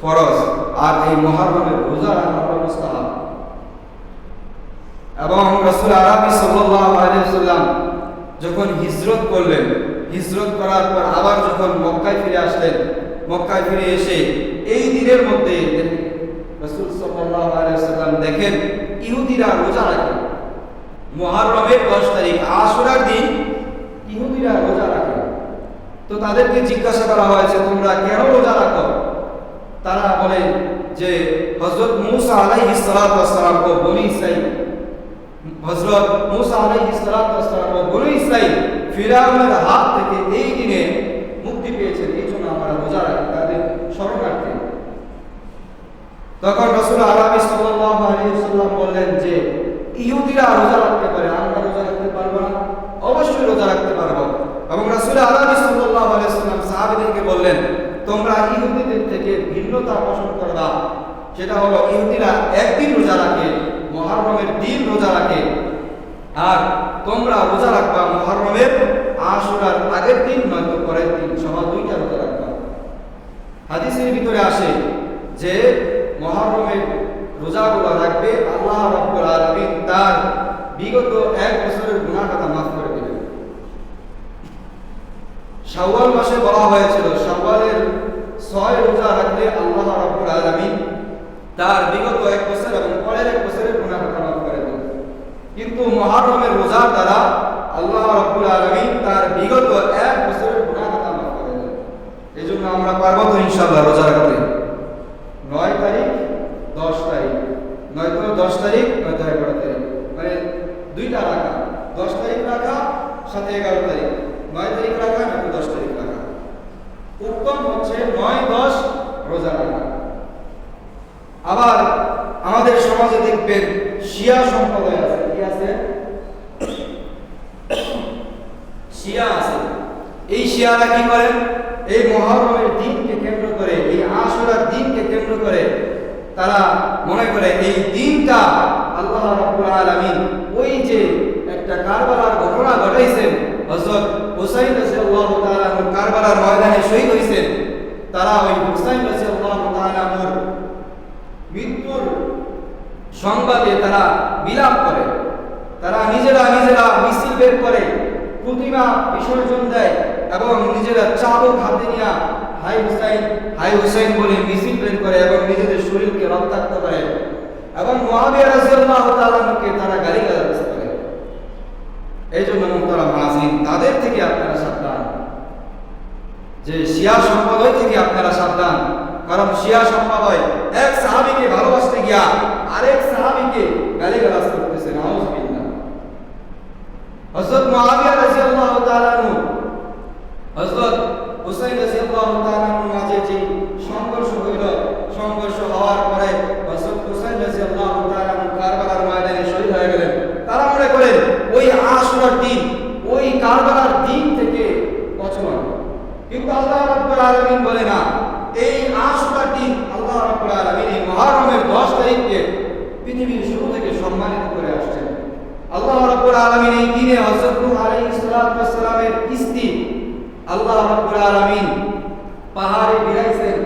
ফরজ আর এই মহারমের রোজা রাখা মুস্তাহাব এবং রসুল আরবি সাল্লাম যখন হিজরত করলেন, হিজরত করার পর আবার যখন মক্কায় ফিরে আসলেন, মক্কায় ফিরে এসে এই দিনের মধ্যে রসুল সাল্লাম দেখেন ইহুদিরা রোজা রাখে। মুহররমের 10 তারিখ, আশুরার দিন ইহুদিরা রোজা রাখে। তো তাদেরকে জিজ্ঞাসা করা হয়েছে, তোমরা কেন রোজা রাখো? তারা বলেন যে হজরত মুসা আলাই ও বনি ইসরাইল হযরত মুসা সালাম ও বনি ইসরাইল ফিরাউনের হাত থেকে এই দিনে মুক্তি পেয়েছে এই জন্য আমরা রোজা রাখি, তাদের স্মরণার্থে তখন রসুল আরবি সাল্লাল্লাহু আলাইহি ওয়াসাল্লাম বললেন যে ইহুদিরা রোজা রাখতে পারে আমরা রোজা রাখতে পারব না অবশ্যই রোজা রাখতে পারব এবং রসুল আরবি সাল্লাল্লাহু আলাইহি ওয়াসাল্লাম সাহাবীদেরকে বললেন তোমরা ইহুদিদের থেকে ভিন্নতা পোষণ করবা সেটা হলো ইহুদিরা একদিন রোজা রাখে মহররমের দিন রোজা রাখে। আর তোমরা রোজা রাখবা মহররমের আশুরার আগের দিন, নয়তো পরের দিন সহ দুইটা রোজা রাখবা। হাদিসের ভিতরে আসে যে মহরমের রোজাগুলো রাখবে আল্লাহ রব্বুল আলামিন তার বিগত এক বছরের গুনাহ কথা মাফ করে দেবেন। শাওয়াল মাসে বলা হয়েছিল, শাওয়ালের ছয় রোজা রাখলে আল্লাহ রব্বুল আলামিন তার বিগত এক বছর এবং পরের এক বছরের গুনাহ কথা কিন্তু মহরমের রোজার দ্বারা আল্লাহ রব্বুল আলামিন তার বিগত এক বছরের গুনাহ কথা মাফ করে দেবেন এই জন্য আমরা পারব তো ইনশাআল্লাহ রোজা রাখতে। নয় তারিখ, দশ তারিখ। নয় নয়তো দশ তারিখ নয় নয়তো এগারো তারিখ। মানে দুইটা রাখা। দশ তারিখ রাখা, সাথে এগারো তারিখ। নয় তারিখ রাখা, নয়তো দশ তারিখ রাখা। উত্তম হচ্ছে নয়, দশ রোজা রাখা। আবার আমাদের সমাজে দেখবেন শিয়া সম্প্রদায় আছে কি আছে শিয়া আছে এই শিয়ারা কি করেন এই মহরমের দিনকে কেন্দ্র করে, এই আশুরার দিনকে কেন্দ্র করে তারা মনে করে, এই দিনটা আল্লাহ রাব্বুল আলামিন ওই যে একটা কারবালার ঘটনা ঘটাইছেন, হযরত হুসাইন রাদিয়াল্লাহু তাআলা কারবালার ময়দানে শহীদ হইছেন, তারা ওই হুসাইন রাদিয়াল্লাহু তাআলা মৃত্যুর সংবাদে তারা বিলাপ করে, তারা নিজেরা নিজেরা মিছিল বের করে, প্রতিমা বিসর্জন দেয় এবং নিজেরা চাবুক হাতে নিয়ে হাই হুসাইন হাই হুসাইন বলে মিছিল বের করে এবং নিজেদের শরীরকে রক্তাক্ত করে। এবং মুয়াবিয়া রাদিয়াল্লাহু তাআলাকে তারা গালিগালাজ করে। এই জন্য মুক্তারা মাজিন তাদের থেকে আপনারা সাবধান। যে শিয়া সম্প্রদায় থেকে আপনারা সাবধান। কারণ শিয়া সম্প্রদায় এক সাহাবীকে ভালোবাসতে গিয়া আরেক সাহাবীকে গালিগালাজ করতেছে, নাউজুবিল্লাহ। হযরত মুআবিয়া রাদিয়াল্লাহু তাআলা নু হযরত হুসাইন রাদিয়াল্লাহু তাআলা নু মাঝে যে সংঘর্ষ হইল সংঘর্ষ হওয়ার পরে হযরত হুসাইন রাদিয়াল্লাহু তাআলা নু কারবালার ময়দানে শহীদ হয়ে গেলেন তারা মনে করেন ওই আশুরার দিন ওই কারবালার দিন থেকে প্রচলন কিন্তু আল্লাহ রাব্বুল আলামিন বলে না এই আশুরার দিন আল্লাহ রাব্বুল আলামিন এই মুহররমের 10 পৃথিবীর শুরু থেকে সম্মানিত করে আসছেন। আল্লাহ রাব্বুল আলামিন এই দিনে হযরত নূহ আলাইহিস স্ত্রী আল্লাহ রাব্বুল আলামিন পাহাড়ে বিরাইছেন।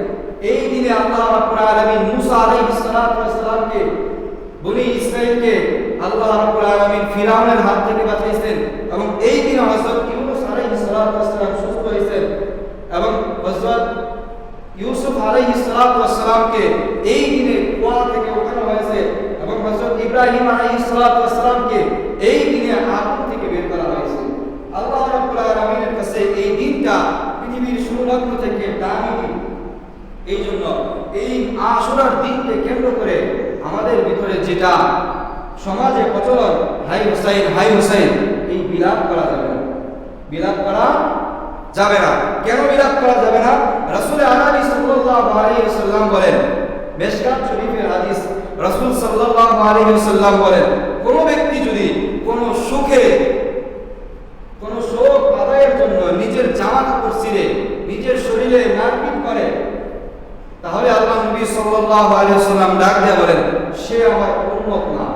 এই দিনে আল্লাহ রাব্বুল আলামিন মুসা আলাইহিস বনি ইসরাইলকে আল্লাহ রাব্বুল আলামিন ফিরাউনের হাত থেকে বাঁচাইছেন এবং এই দিনে হযরত ইউনূস আলাইহিস সুস্থ হয়েছেন এবং হযরত ইউসুফ আলাইহিস সালামকে এই দিনে কুয়া থেকে উঠানো হয়েছে এবং হযরত ইব্রাহিম আলাইহিস সালামকে এই দিনে আগুন থেকে বের করা হয়েছে। আল্লাহ রাব্বুল কাছে এই দিনটা পৃথিবীর শুরুলগ্ন থেকে দামি এই জন্য এই আশুরার দিনকে কেন্দ্র করে আমাদের ভিতরে যেটা সমাজে প্রচলন, হাই হুসাইন হাই হুসাইন, এই বিলাপ করা যাবে না। বিলাপ করা যাবে না। কেন বিলাপ করা যাবে না? রাসূল আলাইহি সাল্লাল্লাহু আলাইহি ওয়াসাল্লাম বলেন মেশকাত শরীফের হাদিস রাসূল সাল্লাল্লাহু আলাইহি ওয়াসাল্লাম বলেন, কোন ব্যক্তি যদি কোন সুখে কোন শোক আদায়ের জন্য নিজের জামা কাপড় ছিঁড়ে নিজের শরীরে মারপিট করে, তাহলে আল্লাহ নবী সাল্লাল্লাহু আলাইহি ওয়াসাল্লাম ডাক দিয়ে বলেন, সে আমার উম্মত না।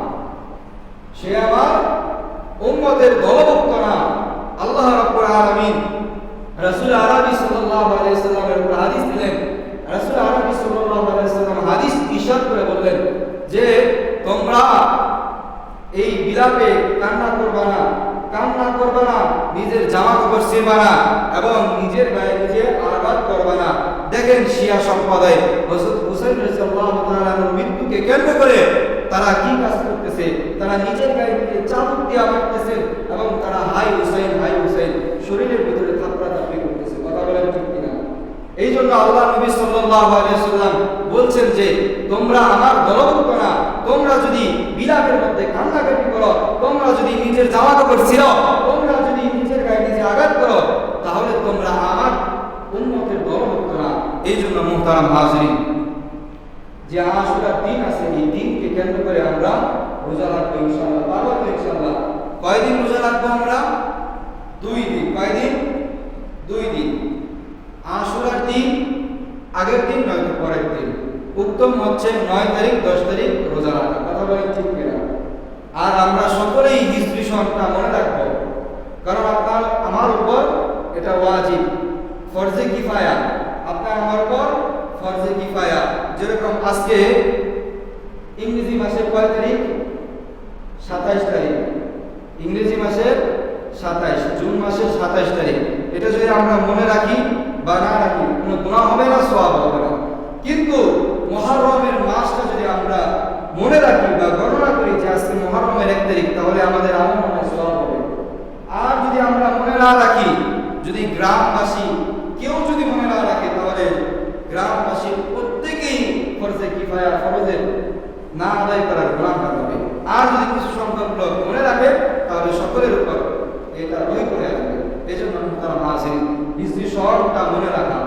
সে আমার উম্মতের দলভুক্ত না আল্লাহ রাব্বুল আলামিন রাসূল আরবি সাল্লাল্লাহু আলাইহি ওয়াসাল্লামের উপর হাদিস দিলেন রাসূল আরবি সাল্লাল্লাহু ইশার করে বললেন যে তোমরা এই বিলাপে কান্না করবা না কান্না করবা না নিজের জামা এবং নিজের নিজে না। দেখেন শিয়া সম্প্রদায় মৃত্যুকে কেন্দ্র করে তারা কি কাজ করতেছে? তারা নিজের দিয়ে এবং তারা হাই হাই শরীরের ভিতরে থাপড়া থাপড়ি করতেছে। কথা বলেন ঠিক কিনা? এই জন্য আল্লাহ নবী সাল্লাল্লাহু সাল্লাম বলছেন যে, তোমরা আমার দলভুক্ত না। তোমরা যদি বিলাপের মধ্যে কান্নাকাটি করো, তোমরা যদি নিজের জামা কাপড় ছিঁড়ো তোমরা যদি নিজের গায়ে নিজে আঘাত করো তাহলে তোমরা আমার উন্মতের দলভুক্ত না এই জন্য মুহতারাম হাজরিন, যে আশুরার দিন আছে, এই দিনকে কেন্দ্র করে আমরা রোজা রাখব ইনশাআল্লাহ, পারব তো ইনশাআল্লাহ? কয়দিন রোজা রাখব আমরা? দুই দিন। কয়দিন? দুই দিন। আশুরার দিন আগের দিন নয়তো পরের দিন। উত্তম হচ্ছে নয় তারিখ, দশ তারিখ রোজা রাখা। কথা বলেন ঠিক কিনা? আর আমরা সকলেই হিস্ট্রি সনটা মনে রাখব। কারণ আপনার, আমার উপর এটা ওয়াজিব। ফরজে কিফায়া। আমার উপর ফরজে কিফায়া। যেরকম আজকে ইংরেজি মাসের কয় তারিখ? সাতাইশ তারিখ। ইংরেজি মাসের সাতাইশ, জুন মাসের সাতাইশ তারিখ। এটা যদি আমরা মনে রাখি বা না রাখি, কোনো গুণা হবে না সব হবে না। কিন্তু মহারমের মাসটা যদি আমরা মনে রাখি বা গণনা করি যে আজকে মহারমের এক তারিখ, তাহলে আমাদের আমল মনে সব হবে। আর যদি আমরা মনে না রাখি, যদি গ্রামবাসী কেউ যদি না আদায় করার গুণাকার হবে। আর যদি কিছু সংখ্যক লোক মনে রাখে তাহলে সকলের উপর এটা রই করে আসবে এই জন্য তারা মাসির হিস্ট্রি শহরটা মনে রাখা,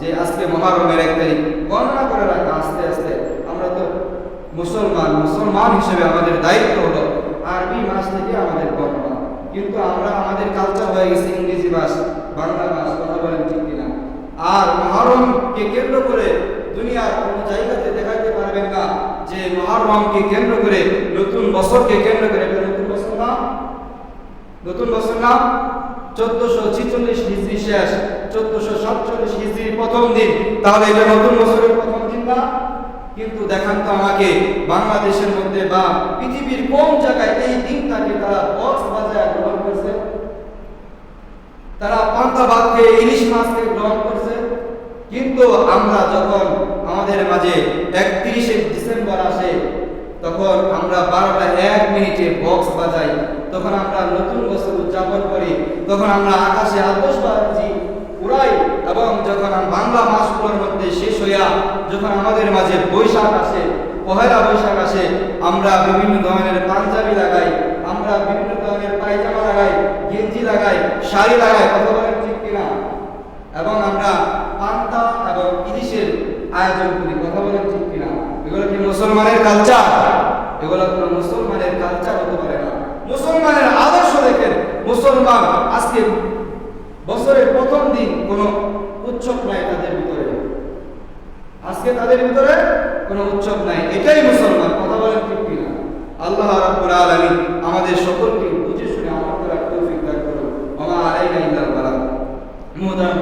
যে আজকে মহারমের এক তারিখ গণনা করে রাখা, আস্তে আস্তে আমরা তো মুসলমান মুসলমান হিসেবে আমাদের দায়িত্ব হলো, আরবি মাস থেকে আমাদের গণনা কিন্তু আমরা আমাদের কালচার হয়ে গেছে ইংরেজি মাস, বাংলা মাস, কথা বলেন ঠিক কিনা। আর মহরমকে কেন্দ্র করে দুনিয়ার কোনো জায়গাতে দেখাইতে পারবেন না। যে মহরমকে কেন্দ্র করে নতুন বছরকে কেন্দ্র করে নতুন বছর না? নতুন বছর না? চোদ্দশো ছিচল্লিশ হিজড়ি শেষ, চোদ্দশো সাতচল্লিশ হিজড়ি প্রথম দিন। তাহলে এটা নতুন বছরের প্রথম দিন না? কিন্তু দেখান তো আমাকে, বাংলাদেশের মধ্যে বা পৃথিবীর কোন জায়গায় এই দিনটাকে তারা বক্স বাজায় গ্রহণ করছে? তারা পান্তা ভাতকে ইলিশ মাছকে গ্রহণ করছে? কিন্তু আমরা যখন আমাদের মাঝে একত্রিশে ডিসেম্বর আসে, তখন আমরা বারোটা এক মিনিটে বক্স বাজাই, তখন আমরা নতুন বছর উদযাপন করি, তখন আমরা আকাশে আতসবাজি উড়াই এবং যখন বাংলা মাসগুলোর মধ্যে শেষ হইয়া যখন আমাদের মাঝে বৈশাখ আসে, পহেলা বৈশাখ আসে, আমরা বিভিন্ন ধরনের পাঞ্জাবি লাগাই, আমরা বিভিন্ন ধরনের পায়জামা লাগাই, গেঞ্জি লাগাই, শাড়ি লাগাই কথা বলেন ঠিক কিনা, এবং আমরা পান্তা আয়োজন করি, কথা বলেন ঠিক কিনা? এগুলো কি মুসলমানের কালচার এগুলো কোনো মুসলমানের কালচার হতে পারে না। মুসলমানের আদর্শ দেখেন, মুসলমান আজকে বছরের প্রথম দিন কোনো উৎসব নাই তাদের ভিতরে। আজকে তাদের ভিতরে কোনো উৎসব নাই, এটাই মুসলমান, কথা বলেন ঠিক কিনা? আল্লাহ রাব্বুল আলামিন আমাদের সকলকে বুঝে শুনে আমার করার তৌফিক দান করুন। ওমা আলাইনা ইল্লাল বালাগ মুদাম